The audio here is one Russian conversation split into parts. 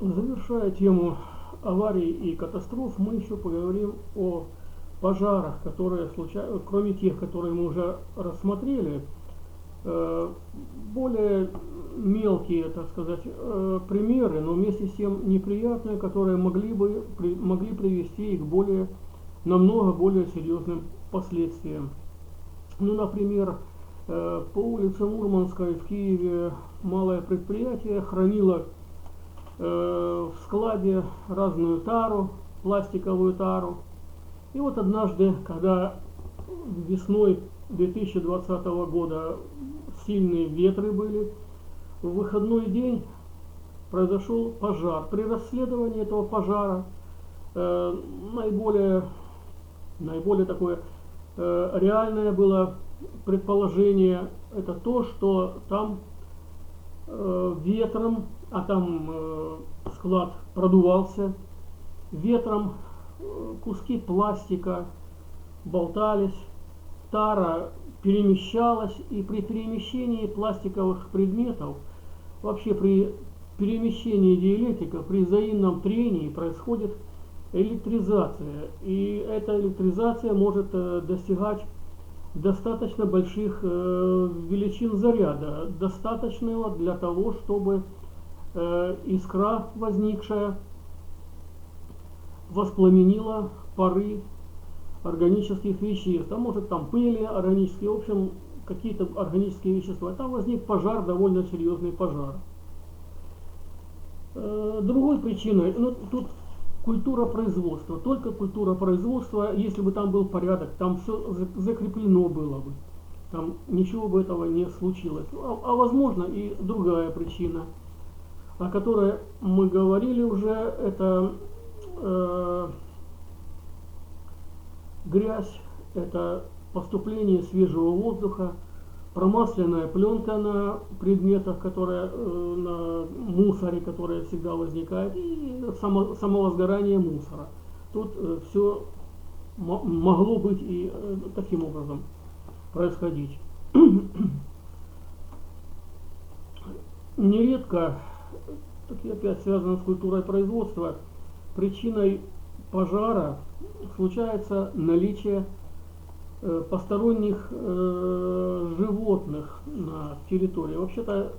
Завершая тему аварий и катастроф, мы еще поговорим о пожарах, которые случаются, кроме тех, которые мы уже рассмотрели, э, более мелкие, так сказать, э, примеры, но вместе с тем неприятные, которые могли бы могли привести их более намного более серьезным последствиям. Ну, например, э, по улице Мурманской в Киеве малое предприятие хранило в складе разную тару, пластиковую тару. И вот однажды, когда весной 2020 года сильные ветры были, в выходной день произошел пожар. При расследовании этого пожара э, наиболее, наиболее такое э, реальное было предположение, это то, что там э, ветром а там э, склад продувался, ветром э, куски пластика болтались, тара перемещалась, и при перемещении пластиковых предметов, вообще при перемещении диэлектрика, при взаимном трении происходит электризация. И эта электризация может э, достигать достаточно больших э, величин заряда, достаточного для того, чтобы э, искра возникшая воспламенила пары органических веществ, а может там пыли органические, в общем, какие-то органические вещества. Там возник пожар, довольно серьезный пожар. Э, другой причиной, ну тут культура производства, только культура производства, если бы там был порядок, там все закреплено было бы, там ничего бы этого не случилось. А, а возможно и другая причина – о которой мы говорили уже, это э, грязь, это поступление свежего воздуха, промасленная пленка на предметах, которая э, на мусоре, которая всегда возникает, и само, само возгорание мусора. Тут э, все могло быть и э, таким образом происходить. Нередко таки опять связано с культурой производства, причиной пожара случается наличие э, посторонних э, животных на территории. Вообще-то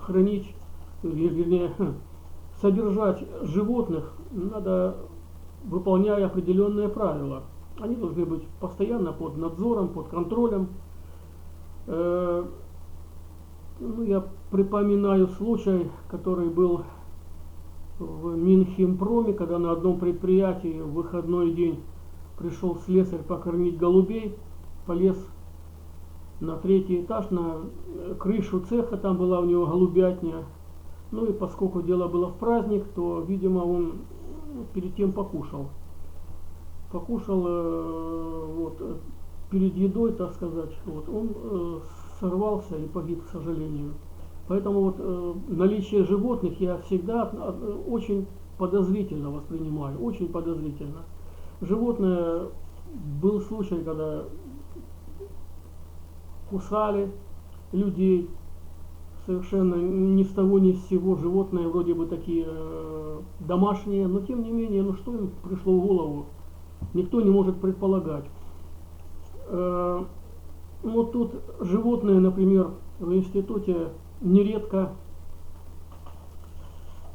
хранить, вернее, содержать животных надо, выполняя определенные правила. Они должны быть постоянно под надзором, под контролем. Ну, я припоминаю случай, который был в Минхимпроме, когда на одном предприятии в выходной день пришел слесарь покормить голубей, полез на третий этаж, на крышу цеха, там была у него голубятня. Ну и поскольку дело было в праздник, то, видимо, он перед тем покушал. Покушал э, вот, перед едой, так сказать, вот, он э, сорвался и погиб, к сожалению. Поэтому вот э, наличие животных я всегда э, очень подозрительно воспринимаю, очень подозрительно. Животное, был случай, когда кусали людей, совершенно ни с того ни с сего животные вроде бы такие э, домашние, но тем не менее, ну что им пришло в голову, никто не может предполагать. Э, вот тут животные, например, в институте нередко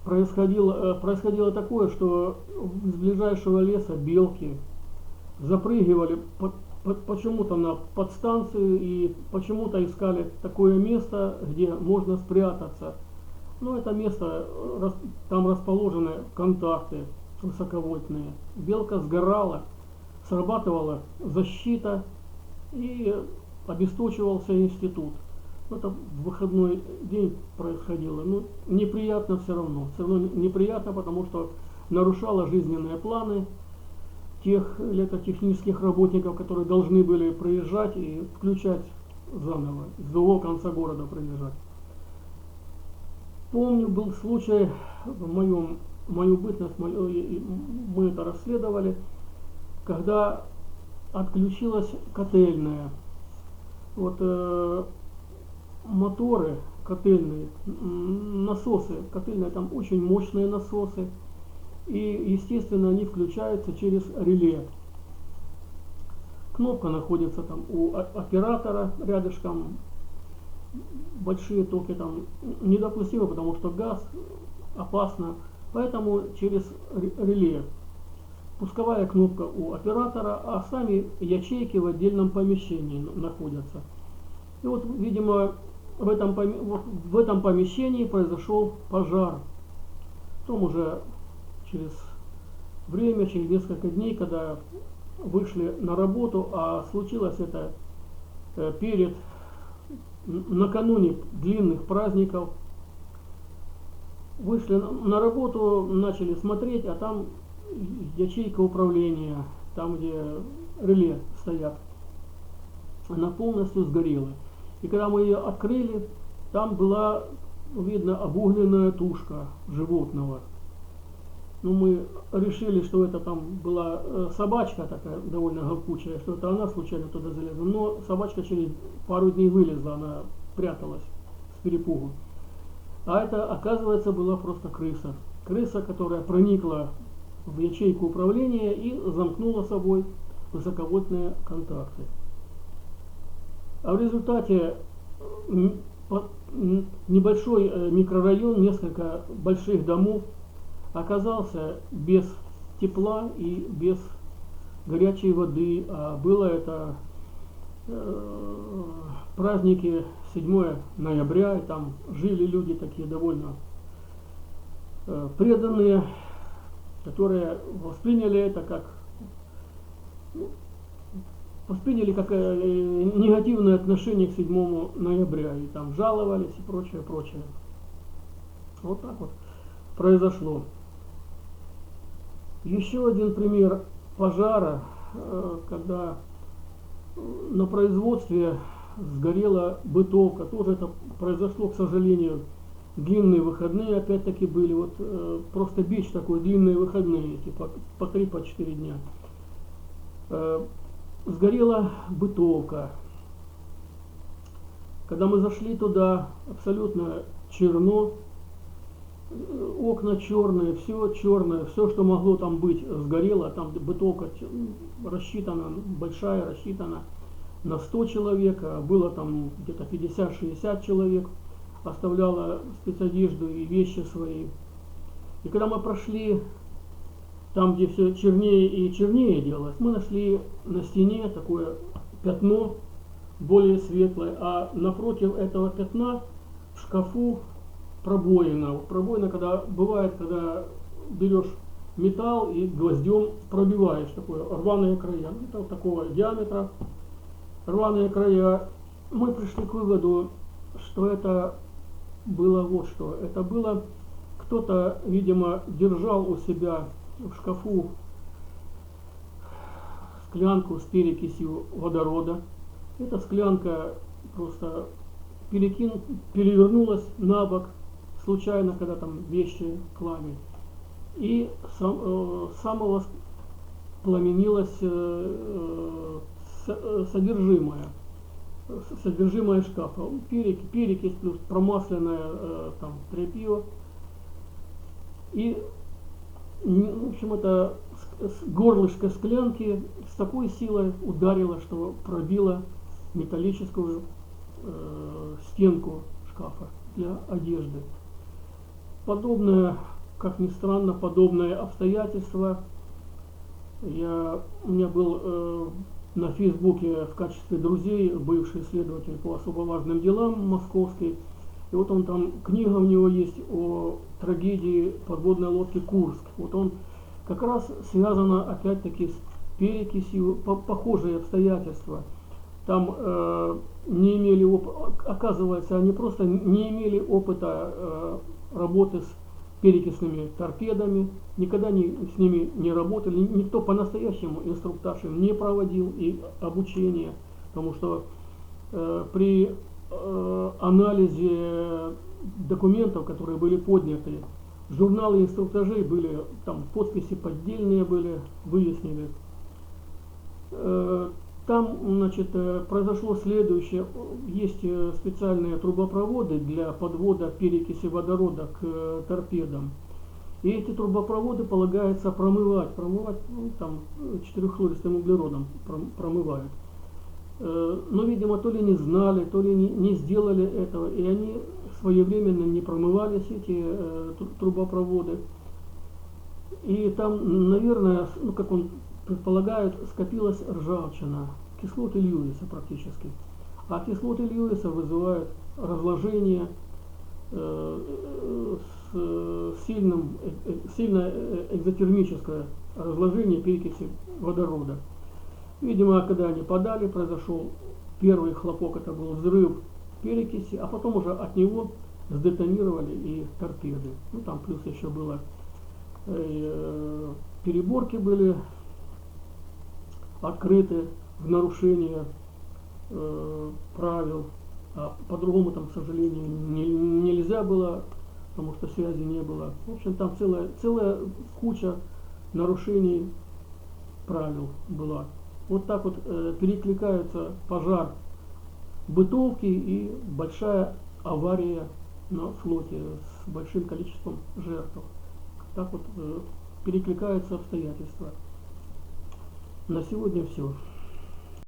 происходило, э, происходило такое, что из ближайшего леса белки запрыгивали почему-то на подстанцию и почему-то искали такое место, где можно спрятаться. Но это место, э, там расположены контакты высоковольтные. Белка сгорала, срабатывала защита и обесточивался институт. Это в выходной день происходило. Ну, неприятно все равно. Все равно неприятно, потому что нарушало жизненные планы тех электротехнических работников, которые должны были приезжать и включать заново, с другого конца города приезжать. Помню, был случай в моем, мою бытность, мы это расследовали, когда отключилась котельная. Вот э, моторы котельные насосы, котельные там очень мощные насосы, и естественно они включаются через реле. Кнопка находится там у оператора рядышком, большие токи там недопустимо, потому что газ опасно, поэтому через реле. Пусковая кнопка у оператора, а сами ячейки в отдельном помещении находятся. И вот, видимо, в этом, в этом помещении произошел пожар. Потом уже через время, через несколько дней, когда вышли на работу, а случилось это э, перед, накануне длинных праздников, вышли на работу, начали смотреть, а там ячейка управления, там где реле стоят, она полностью сгорела. И когда мы ее открыли, там была, видно, обугленная тушка животного. Ну, мы решили, что это там была э, собачка такая довольно говкучая, что это она случайно туда залезла. Но собачка через пару дней вылезла, она пряталась с перепугу. А это, оказывается, была просто крыса. Крыса, которая проникла в ячейку управления и замкнула собой высоковольтные контакты. А в результате небольшой э, микрорайон, несколько больших домов оказался без тепла и без горячей воды. А было это э, праздники 7 ноября, и там жили люди такие довольно э, преданные, которые восприняли это как ну, восприняли как э, негативное отношение к 7 ноября и там жаловались и прочее, прочее. Вот так вот произошло. Еще один пример пожара, э, когда на производстве сгорела бытовка. Тоже это произошло, к сожалению, длинные выходные опять-таки были. Вот э, просто бич такой, длинные выходные, типа по 3-4 по дня сгорела бытовка. Когда мы зашли туда, абсолютно черно, окна черные, все черное, все, что могло там быть, сгорело. Там бытовка рассчитана, большая, рассчитана на 100 человек, а было там где-то 50-60 человек, оставляла спецодежду и вещи свои. И когда мы прошли там, где все чернее и чернее делалось, мы нашли на стене такое пятно более светлое, а напротив этого пятна в шкафу пробоина. Пробоина, когда бывает, когда берешь металл и гвоздем пробиваешь такое рваные края. Это вот такого диаметра рваные края. Мы пришли к выводу, что это было вот что. Это было кто-то, видимо, держал у себя в шкафу склянку с перекисью водорода. Эта склянка просто перекин, перевернулась на бок случайно, когда там вещи клали. И сам, э, самого пламенилось э, э, содержимое содержимое шкафа. Перек, перекись плюс промасленное э, там тряпье. И в общем, это горлышко склянки с такой силой ударило, что пробило металлическую э, стенку шкафа для одежды. Подобное, как ни странно, подобное обстоятельство я, у меня был э, на Фейсбуке в качестве друзей бывший следователь по особо важным делам московский. И вот он там, книга у него есть о трагедии подводной лодки Курск. Вот он как раз связано опять-таки с перекисью, по похожие обстоятельства. Там э, не имели опыта, оказывается, они просто не имели опыта э, работы с перекисными торпедами, никогда не, с ними не работали, никто по-настоящему инструктаж не проводил и обучение, потому что э, при э, анализе документов, которые были подняты, журналы инструктажей были, там подписи поддельные были, выяснили. Э, Там, значит, э, произошло следующее. Есть э, специальные трубопроводы для подвода перекиси водорода к э, торпедам. И эти трубопроводы полагается промывать, промывать, ну, там, четыреххлористым углеродом промывают. Но, видимо, то ли не знали, то ли не, не сделали этого, и они своевременно не промывались, эти трубопроводы. И там, наверное, ну, как он предполагают, скопилась ржавчина, кислоты Льюиса практически. А кислоты Льюиса вызывают разложение э, с сильным, э, э, сильно экзотермическое разложение перекиси водорода. Видимо, когда они подали, произошел первый хлопок, это был взрыв перекиси, а потом уже от него сдетонировали и торпеды. Ну там плюс еще было э, переборки были открыты в нарушение э, правил. А по-другому там, к сожалению, не, нельзя было, потому что связи не было. В общем, там целая, целая куча нарушений правил была. Вот так вот э, перекликается пожар бытовки и большая авария на флоте с большим количеством жертв. Так вот э, перекликаются обстоятельства. На сегодня все.